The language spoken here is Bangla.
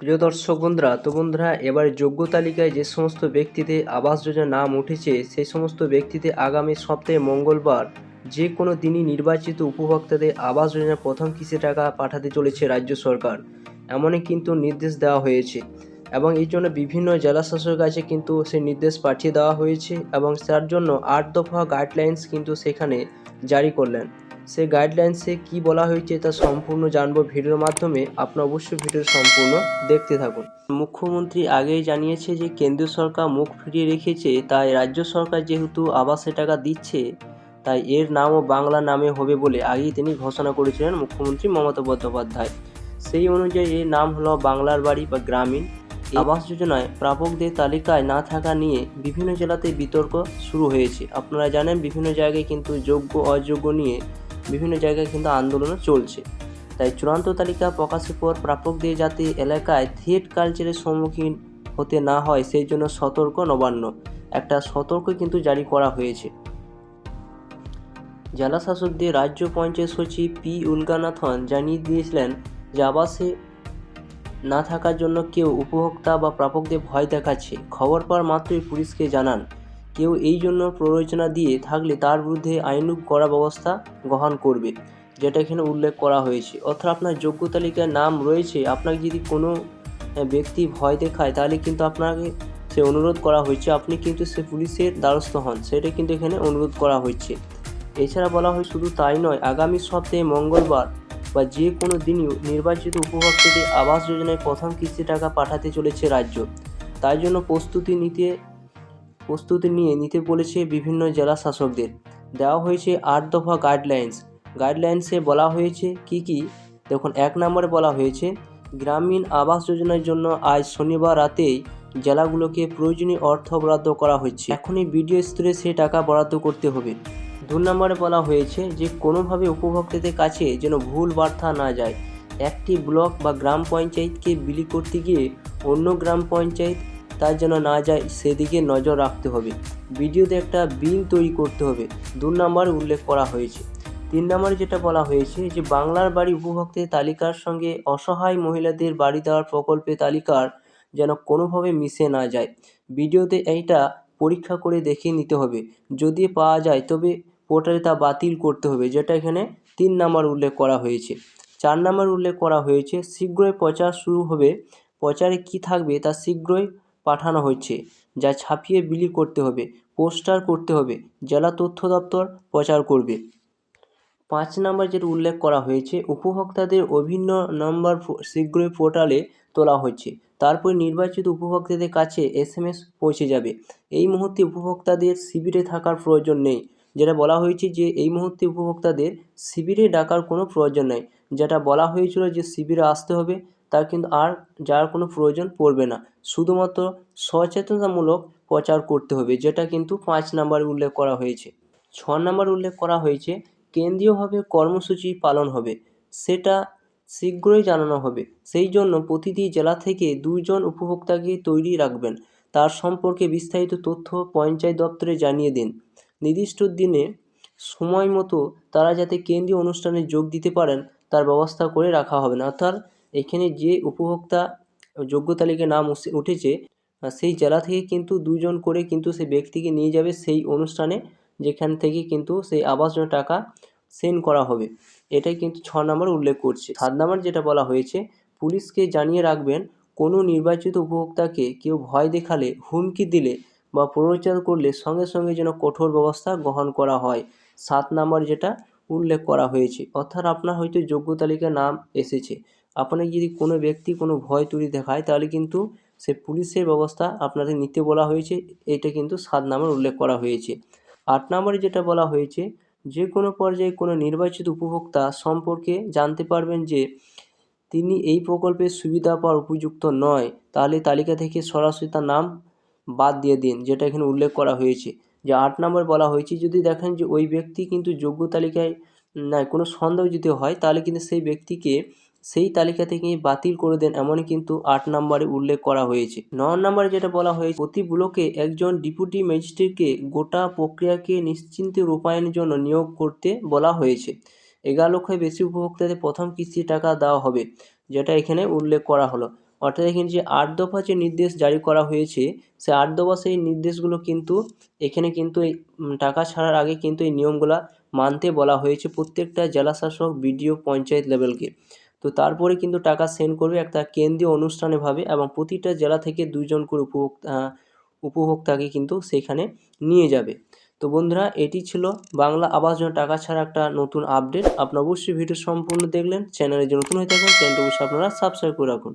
প্রিয় দর্শক বন্ধুরা, তো বন্ধুরা, এবার যোগ্য তালিকায় যে সমস্ত ব্যক্তিদের আবাস যোজনার নাম উঠেছে, সেই সমস্ত ব্যক্তিদের আগামী সপ্তাহে মঙ্গলবার যে কোনো দিনই নির্বাচিত উপভোক্তাদের আবাস যোজনার প্রথম কিস্তি টাকা পাঠাতে চলেছে রাজ্য সরকার। এমনই কিন্তু নির্দেশ দেওয়া হয়েছে এবং এই জন্য বিভিন্ন জেলা শাসকের কাছে কিন্তু সেই নির্দেশ পাঠিয়ে দেওয়া হয়েছে এবং তার জন্য আট দফা গাইডলাইন্স কিন্তু সেখানে জারি করলেন। সেই গাইডলাইন্সে কি বলা হয়েছে তা সম্পূর্ণ জানব ভিডিওর মাধ্যমে। আপনি অবশ্যই ভিডিও সম্পূর্ণ দেখতে থাকুন। মুখ্যমন্ত্রী আগেই জানিয়েছে যে, কেন্দ্রীয় সরকার মুখ ফিরিয়ে রেখেছে, তাই রাজ্য সরকার যেহেতু আবাসে টাকা দিচ্ছে, তাই এর নামও বাংলা নামে হবে বলে আগেই তিনি ঘোষণা করেছিলেন মুখ্যমন্ত্রী মমতা বন্দ্যোপাধ্যায়। সেই অনুযায়ী এর নাম হলো বাংলার বাড়ি বা গ্রামীণ। আবাস যোজনায় প্রাপকদের তালিকায় না থাকা নিয়ে বিভিন্ন জেলাতে বিতর্ক শুরু হয়েছে। আপনারা জানেন, বিভিন্ন জায়গায় কিন্তু যোগ্য অযোগ্য নিয়ে বিভিন্ন জায়গায় কিন্তু আন্দোলনও চলছে। তাই চূড়ান্ত তালিকা প্রকাশের পর প্রাপকদের যাতে এলাকায় থিয়েট কালচারের সম্মুখীন হতে না হয়, সেই জন্য সতর্ক নবান্ন। একটা সতর্ক কিন্তু জারি করা হয়েছে। জেলা শাসকদের রাজ্য পঞ্চায়েত সচিব পি উলগানাথন জানিয়ে দিয়েছিলেন যে আবাসে না থাকার জন্য কেউ উপভোক্তা বা প্রাপকদের ভয় দেখাচ্ছে। খবর পাওয়ার মাত্রই পুলিশকে জানান। কেউ এই জন্য প্ররোচনা দিয়ে থাকলে তার বিরুদ্ধে আইনুক করা ব্যবস্থা গ্রহণ করবে, যেটা এখানে উল্লেখ করা হয়েছে। অর্থাৎ আপনার যোগ্য তালিকায় নাম রয়েছে, আপনাকে যদি কোনো ব্যক্তি ভয় দেখায়, তাহলে কিন্তু আপনাকে সে অনুরোধ করা হয়েছে। আপনি কিন্তু সে পুলিশের দ্বারস্থ হন, সেটা কিন্তু এখানে অনুরোধ করা হচ্ছে এছাড়া বলা হয় শুধু তাই নয়, আগামী সপ্তাহে মঙ্গলবার বা যে কোনো দিনই নির্বাচিত উপভোক্তাদের আবাস যোজনায় প্রথম কিস্তি টাকা পাঠাতে চলেছে রাজ্য। তাই জন্য প্রস্তুতি নিতে প্রস্তুতি নিয়ে নিতে বলেছে বিভিন্ন জেলা শাসকদের। দেওয়া হয়েছে আট দফা গাইডলাইন্স গাইডলাইন্সে বলা হয়েছে কি কি? দেখুন, এক নম্বরে বলা হয়েছে, গ্রামীণ আবাস যোজনার জন্য আজ শনিবার রাতেই জেলাগুলোকে প্রয়োজনীয় অর্থ বরাদ্দ করা হচ্ছে। এখনই বিডিও স্তরে সেই টাকা বরাদ্দ করতে হবে। দু নম্বরে বলা হয়েছে যে, কোনোভাবে উপভোক্তাদের কাছে যেন ভুল বার্তা না যায়। একটি ব্লক বা গ্রাম পঞ্চায়েতকে বিলি করতে গিয়ে অন্য গ্রাম পঞ্চায়েত তার যেন না যায়, সেদিকে নজর রাখতে হবে। ভিডিওতে একটা বিল তৈরি করতে হবে। দু নম্বরে উল্লেখ করা হয়েছে। তিন নম্বরে যেটা বলা হয়েছে যে, বাংলার বাড়ি উপভোক্তের তালিকার সঙ্গে অসহায় মহিলাদের বাড়ি দেওয়ার প্রকল্পে তালিকার যেন কোনোভাবে মিশে না যায়। ভিডিওতে এইটা পরীক্ষা করে দেখে নিতে হবে। যদি পাওয়া যায়, তবে পোর্টালে তা বাতিল করতে হবে, যেটা এখানে তিন নম্বর উল্লেখ করা হয়েছে। চার নম্বর উল্লেখ করা হয়েছে, শীঘ্রই প্রচার শুরু হবে। প্রচারে কি থাকবে, তা শীঘ্রই পাঠানো হচ্ছে যা ছাপিয়ে বিলি করতে হবে, পোস্টার করতে হবে, জেলা তথ্য দপ্তর প্রচার করবে। পাঁচ নম্বর যেটা উল্লেখ করা হয়েছে, উপভোক্তাদের অভিন্ন নম্বর শীঘ্রই পোর্টালে তোলা হচ্ছে তারপর নির্বাচিত উপভোক্তাদের কাছে এস এম এস পৌঁছে যাবে। এই মুহূর্তে উপভোক্তাদের শিবিরে থাকার প্রয়োজন নেই। যেটা বলা হয়েছে যে, এই মুহূর্তে উপভোক্তাদের শিবিরে ডাকার কোনো প্রয়োজন নেই। যেটা বলা হয়েছিল যে, শিবিরে আসতে হবে। তার কিন্তু আর যার কোনো প্রয়োজন পড়বে না। শুধুমাত্র সচেতনতামূলক প্রচার করতে হবে, যেটা কিন্তু পাঁচ নাম্বারে উল্লেখ করা হয়েছে। ছ নম্বর উল্লেখ করা হয়েছে, কেন্দ্রীয়ভাবে কর্মসূচি পালন হবে, সেটা শীঘ্রই জানানো হবে। সেই জন্য প্রতিটি জেলা থেকে দুইজন উপভোক্তাকে তৈরি রাখবেন। তার সম্পর্কে বিস্তারিত তথ্য পঞ্চায়েত দপ্তরে জানিয়ে দিন। নির্দিষ্ট দিনে সময় মতো তারা যাতে কেন্দ্রীয় অনুষ্ঠানে যোগ দিতে পারেন, তার ব্যবস্থা করে রাখা হবে না। অর্থাৎ এখানে যে উপভোক্তা যোগ্য তালিকায় নাম উঠেছে সেই জেলা থেকে কিন্তু দুজন করে কিন্তু সেই ব্যক্তিকে নিয়ে যাবে সেই অনুষ্ঠানে, যেখান থেকে কিন্তু সেই আবাস যোজনা টাকা সেন্ড করা হবে। এটাই কিন্তু ছ নম্বর উল্লেখ করছে। সাত নম্বর যেটা বলা হয়েছে, পুলিশকে জানিয়ে রাখবেন, কোনো নির্বাচিত উপভোক্তাকে কেউ ভয় দেখালে, হুমকি দিলে বা প্ররোচনা করলে সঙ্গে সঙ্গে যেন কঠোর ব্যবস্থা গ্রহণ করা হয়। সাত নম্বর যেটা উল্লেখ করা হয়েছে, অর্থাৎ আপনার হয়তো যোগ্য তালিকায় নাম এসেছে। আপনাকে যদি কোনো ব্যক্তি কোনো ভয় তুলি দেখায়, তাহলে কিন্তু সে পুলিশের ব্যবস্থা আপনাদের নিতে বলা হয়েছে। এটা কিন্তু সাত নম্বর উল্লেখ করা হয়েছে। আট নম্বরে যেটা বলা হয়েছে, যে কোনো পর্যায়ে কোনো নির্বাচিত উপভোক্তা সম্পর্কে জানতে পারবেন যে তিনি এই প্রকল্পের সুবিধা পাওয়ার উপযুক্ত নয়, তাহলে তালিকা থেকে সরাসরি তার নাম বাদ দিয়ে দিন, যেটা এখানে উল্লেখ করা হয়েছে। যে আট নম্বর বলা হয়েছে, যদি দেখেন যে ওই ব্যক্তি কিন্তু যোগ্য তালিকায়, না, কোনো সন্দেহ যদি হয়, তাহলে কিন্তু সেই ব্যক্তিকে সেই তালিকা থেকে বাতিল করে দেন এমনই কিন্তু আট নম্বরে উল্লেখ করা হয়েছে। ন নম্বরে যেটা বলা হয়েছে, প্রতি ব্লকে একজন ডেপুটি ম্যাজিস্ট্রেটকে গোটা প্রক্রিয়াকে নিশ্চিন্তে রূপায়ণের জন্য নিয়োগ করতে বলা হয়েছে। এগারো লক্ষের বেশি উপভোক্তাদের প্রথম কিস্তির টাকা দেওয়া হবে, যেটা এখানে উল্লেখ করা হলো। অর্থাৎ এখানে যে আট দফা যে নির্দেশ জারি করা হয়েছে, সে আট দফা সেই নির্দেশগুলো কিন্তু এখানে কিন্তু এই টাকা ছাড়ার আগে কিন্তু এই নিয়মগুলা মানতে বলা হয়েছে প্রত্যেকটা জেলা শাসক বিডিও পঞ্চায়েত লেভেলকে। তো তারপরে কিন্তু টাকা সেন্ড করবে একটা কেন্দ্রীয় অনুষ্ঠানেভাবে এবং প্রতিটা জেলা থেকে দুজন করে উপভোক্তা উপভোক্তাকে কিন্তু সেখানে নিয়ে যাবে। তো বন্ধুরা, এটি ছিল বাংলা আবাস যোজনা টাকা ছাড়া একটা নতুন আপডেট আপনারা অবশ্যই ভিডিও সম্পূর্ণ দেখলেন চ্যানেলে যে নতুন হয়ে থাকবেন চ্যানেলটি অবশ্যই আপনারা সাবস্ক্রাইব করে রাখুন।